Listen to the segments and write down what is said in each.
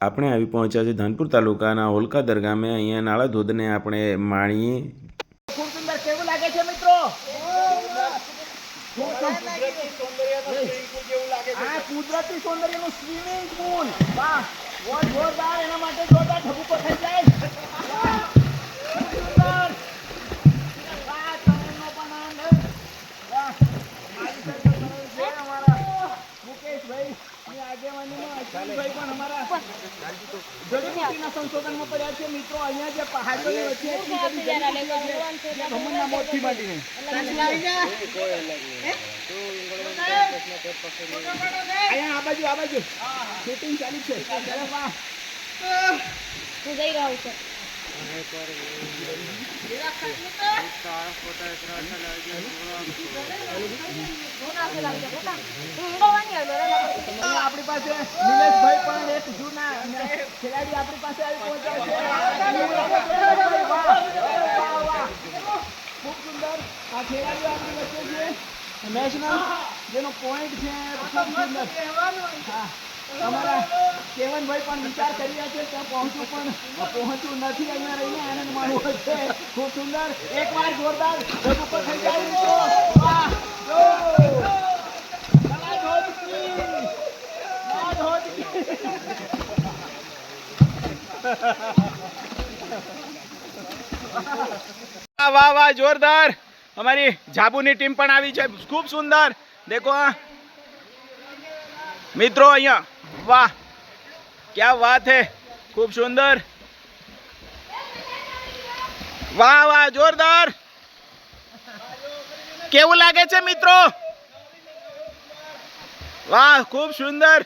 આપણે આવી પહોંચ્યા છે ધાનપુર તાલુકાના હોલકા દરગામે અહીંયા નાળા ધોધને આપણે માણીએ. કુદરતી સૌંદર્યનું સ્વિમિંગ પુલ વાહ વોટ જોરદાર. એના માટે જોરદાર ઠબુકો થઈ જાય વાહ, ખૂબ સુંદર વાહ તરુણનો પણ આનંદ વાહ મારી સાથે તરુણ છે અમારા મુકેશભાઈ ની આગેવાનીમાં અશ્વિનભાઈ પણ અમારા જડીબુટ્ટીના સંશોધનમાં પડ્યા છે. મિત્રો અહીંયા જે પહાડોની વચ્ચે એટલી બધી જડીબુટ્ટીઓ છે, ભમરના મોતથી માંડીને. અહીંયા આ બાજુ આ બાજુ. શૂટિંગ ચાલુ છે. હું જઈ રહ્યો છું? આપણી પાસે નિલેશભાઈ પણ એક જૂના ખેલાડી આપણી પાસે આવી પહોંચ્યા. ખૂબ સુંદર આ ખેલાડીઓ આપણી વચ્ચે છે. નેશનલ જેનો પોઈન્ટ છે ખૂબ સુંદર. હા. અમારા કેવનભાઈ પણ વિચાર કરી છે, ત્યાં પહોંચવું પણ પહોંચવું નથી, અહીંયા રહીને આનંદ માણવો છે ખૂબ સુંદર એકવાર જોરદાર જગ ઉપર થઈ જાય વાહ જો કલા ધોધકી. કલા ધોધકી. વાહ વાહ વાહ, જોરદાર અમારી જાબુની ટીમ પણ આવી છે ખૂબ સુંદર દેખો મિત્રો અહીંયા વાહ, ક્યાં વાત હે? ખૂબ સુંદર. વાહ વાહ, જોરદાર. કેવું લાગે છે મિત્રો? વાહ, ખૂબ સુંદર.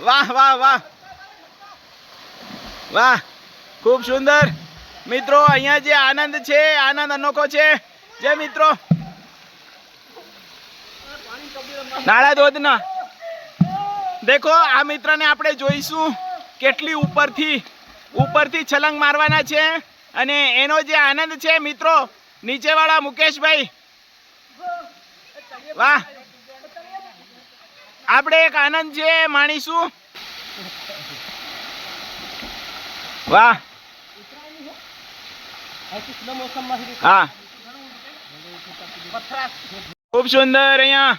વાહ વાહ વાહ. વાહ, ખૂબ સુંદર. મિત્રો, અહીંયા જે આનંદ છે, આનંદ અનોખો છે. જે મિત્રો નાળા ધોધના. દેખો, આ મિત્રને આપણે જોઈશું કેટલી ઉપરથી ઉપરથી છલંગ મારવાના છે અને એનો જે આનંદ છે, મિત્રો, નીચેવાળા મુકેશભાઈ. વાહ. આપણે એક આનંદ છે માણીશું. વાહ. હા. ખૂબ સુંદર અહીંયા.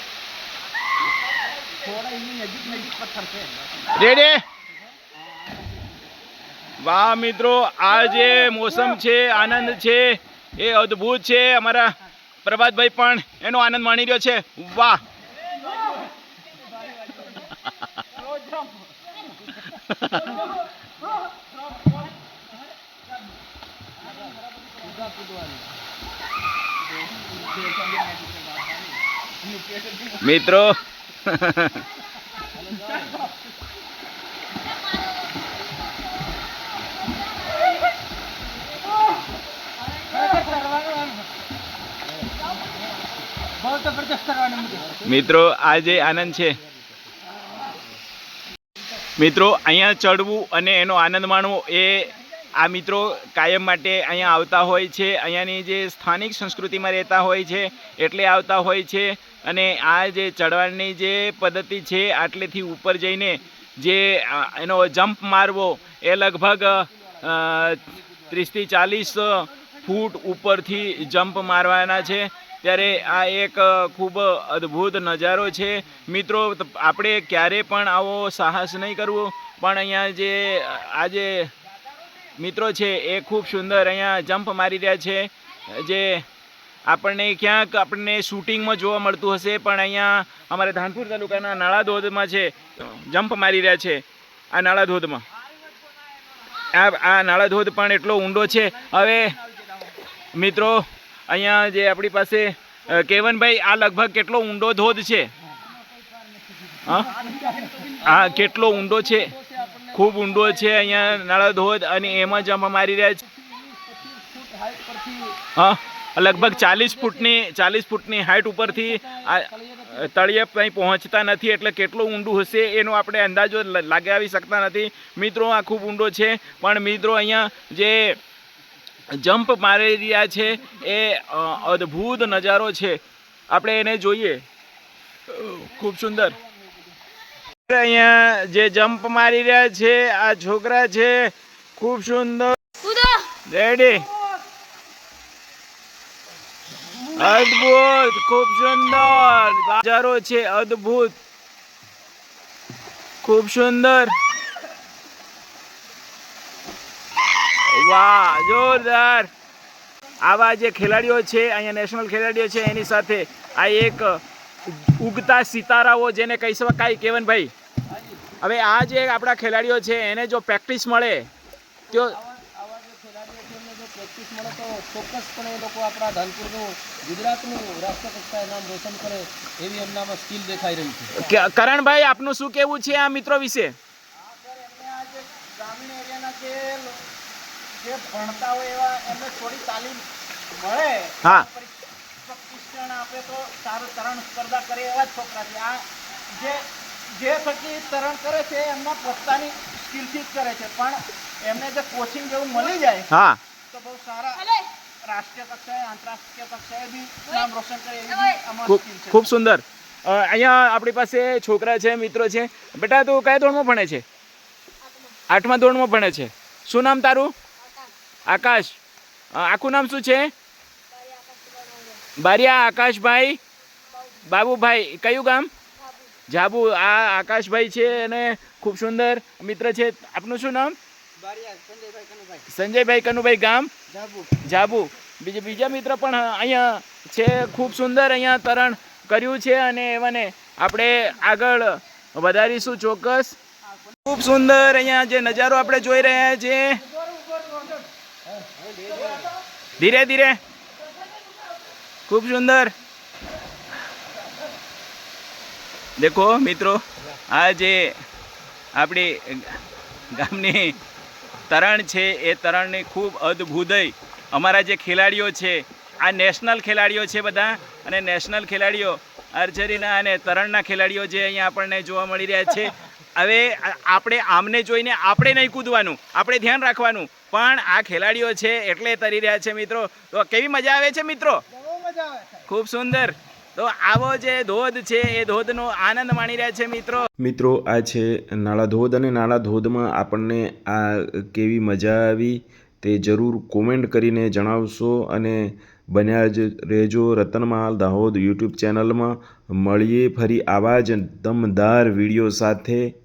રેડી વાહ મિત્રો આ જે મોસમ છે આનંદ છે એ અદ્ભુત છે અમારા પ્રભાતભાઈ પણ એનો આનંદ માણી રહ્યો છે વાહ મિત્રો મિત્રો આ જે આનંદ છે. મિત્રો અહીંયા ચડવું અને એનો આનંદ માણવો એ આ મિત્રો કાયમ માટે અહીંયા આવતા હોય છે. અહીંયાની જે સ્થાનિક સંસ્કૃતિમાં રહેતા હોય છે, એટલે આવતા હોય છે. અને આ જે ચડવાની જે પદ્ધતિ છે, આટલેથી ઉપર જઈને જે એનો જમ્પ મારવો, એ લગભગ ત્રીસથી ચાલીસ ફૂટ ઉપરથી જમ્પ મારવાના છે. ત્યારે આ એક ખૂબ અદ્ભુત નજારો છે. મિત્રો, આપણે ક્યારે પણ આવો સાહસ નહીં કરવો. પણ અહીંયા જે, આ જે મિત્રો છે, એ ખૂબ સુંદર અહીંયા જમ્પ મારી રહ્યા છે. જે આપણને ક્યાંક આપણને શૂટિંગમાં જોવા મળતું હશે, પણ અહીંયા અમારે ધાનપુર તાલુકાના નાળા ધોધમાં છે જમ્પ મારી રહ્યા છે, આ નાળા ધોધમાં આ આ નાળા ધોધ પણ એટલો ઊંડો છે. હવે મિત્રો, અહીંયા જે આપણી પાસે કેવનભાઈ, આ લગભગ કેટલો ઊંડો ધોધ છે? હા, કેટલો ઊંડો છે? ખૂબ ઊંડો છે, અહીંયા નાળા ધોધ અને એમાં જમ્પ મારી રહ્યા છે. હા, લગભગ ચાલીસ ફૂટની ચાલીસ ફૂટની હાઈટ ઉપરથી આ તળિયે કંઈ પહોંચતા નથી, એટલે કેટલું ઊંડું હશે એનો આપણે અંદાજો લગાવી શકતા નથી. મિત્રો, આ ખૂબ ઊંડો છે, પણ મિત્રો, અહીંયા જે જમ્પ મારી રહ્યા છે, એ અદ્ભુત નજારો છે. આપણે એને જોઈએ. ખૂબ સુંદર. અહીંયા જે જમ્પ મારી રહ્યા છે આ છોકરા છે ખૂબ સુંદર. રેડી અદ્ભુત ખૂબ સુંદર. નજારો છે અદ્ભુત. ખૂબ સુંદર. વાહ જોરદાર. આવા જે ખેલાડીઓ છે અહીંયા નેશનલ ખેલાડીઓ છે એની સાથે આ એક ઉગતા સિતારાઓ જેને કહી શકાય કેવનભાઈ હવે આ જે આપણા ખેલાડીઓ છે એને જો પ્રેક્ટિસ મળે તો પ્રેક્ટિસ મળે તો ચોક્કસપણે એ લોકો આપણા ધાનપુરનું ગુજરાતનું રાષ્ટ્ર કક્ષાએ નામ રોશન કરે એવી એમનામાં સ્કિલ દેખાઈ રહી છે. કરણભાઈ આપનું શું કેવું છે આ મિત્રો વિશે? ગ્રામીણ એરિયાના જે જે ભણતા હોય એવા એમને થોડી તાલીમ મળે હા. શિક્ષણ આપે તો સારું તરણ સ્પર્ધા કરે એવા જ છોકરા છે. આ જે જે થકી તરણ કરે છે એમના પોતાની સ્કિલથી જ કરે છે. પણ એમને જે કોચિંગ જેવું મળી જાય હા. તો બહુ સારા રાષ્ટ્રીય કક્ષાએ આંતરરાષ્ટ્રીય કક્ષાએ બી નામ રોશન કરે એવી ખૂબ સુંદર. અહીંયા આપણી પાસે છોકરા છે મિત્રો છે. બેટા તું કયા ધોરણમાં ભણે છે? આઠમા ધોરણમાં ભણે છે. શું નામ તારું? આકાશ. આખું નામ શું છે? બારિયા આકાશભાઈ. બાબુભાઈ કયું ગામ? જાબુ આ આકાશભાઈ છે અને ખૂબ સુંદર મિત્ર છે. આપનું શું નામ? સંજયભાઈ કનુભાઈ. ગામ? જાબુ. બીજા બીજા મિત્ર પણ અહીંયા છે ખૂબ સુંદર અહીંયા તરણ કર્યું છે અને એવાને આપણે આગળ વધારીશું ચોક્કસ. ખૂબ સુંદર અહીંયા જે નજારો આપણે જોઈ રહ્યા છીએ ધીરે ધીરે. ખૂબ સુંદર. દેખો મિત્રો આ જે આપણી ગામની તરણ છે એ તરણની ખૂબ અદ્ભુતય અમારા જે ખેલાડીઓ છે આ નેશનલ ખેલાડીઓ છે બધા અને નેશનલ ખેલાડીઓ આર્ચરીના અને તરણના ખેલાડીઓ જે અહીંયા આપણને જોવા મળી રહ્યા છે. હવે આપણે આમને જોઈને આપણે નહીં કૂદવાનું આપણે ધ્યાન રાખવાનું. પણ આ ખેલાડીઓ છે એટલે તરી રહ્યા છે મિત્રો. તો કેવી મજા આવે છે મિત્રો? ખૂબ સુંદર. તો આવો જે ધોધ છે, એ ધોધનો આનંદ માણી રહ્યા છે મિત્રો. મિત્રો, આ છે નાળા ધોધ અને નાળા ધોધમાં આપણને આ કેવી મજા આવી તે જરૂર કોમેન્ટ કરીને જણાવશો અને બન્યા જ રહેજો રતનમાલ દાહોદ યુટ્યુબ ચેનલમાં. મળીએ ફરી આવા જ દમદાર વીડિયો સાથે.